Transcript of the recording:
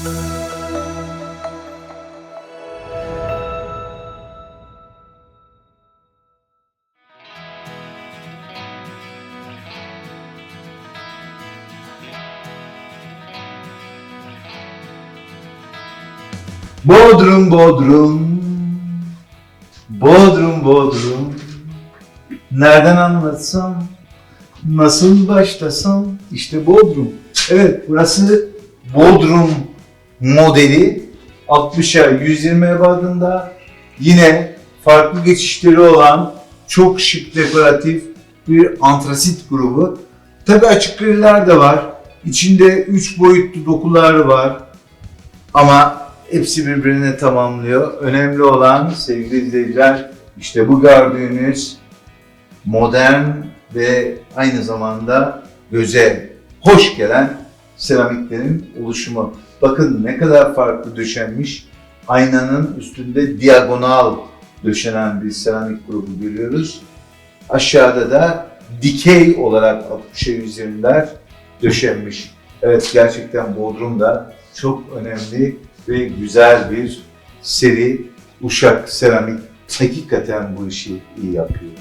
Bodrum, Bodrum. Bodrum, Bodrum. Nereden anlatsam? Nasıl başlasam? İşte Bodrum. Evet, burası Bodrum modeli. 60'a 120'ye bandında yine farklı geçişleri olan çok şık dekoratif bir antrasit grubu. Tabi açık griler de var. İçinde 3 boyutlu dokular var. Ama hepsi birbirini tamamlıyor. Önemli olan sevgili izleyiciler işte bu gördüğünüz modern ve aynı zamanda göze hoş gelen seramiklerin oluşumu. Bakın ne kadar farklı döşenmiş. Aynanın üstünde diagonal döşenen bir seramik grubu görüyoruz. Aşağıda da dikey olarak 60'a 120'ler döşenmiş. Evet gerçekten Bodrum'da çok önemli ve güzel bir seri Uşak Seramik hakikaten bu işi iyi yapıyor.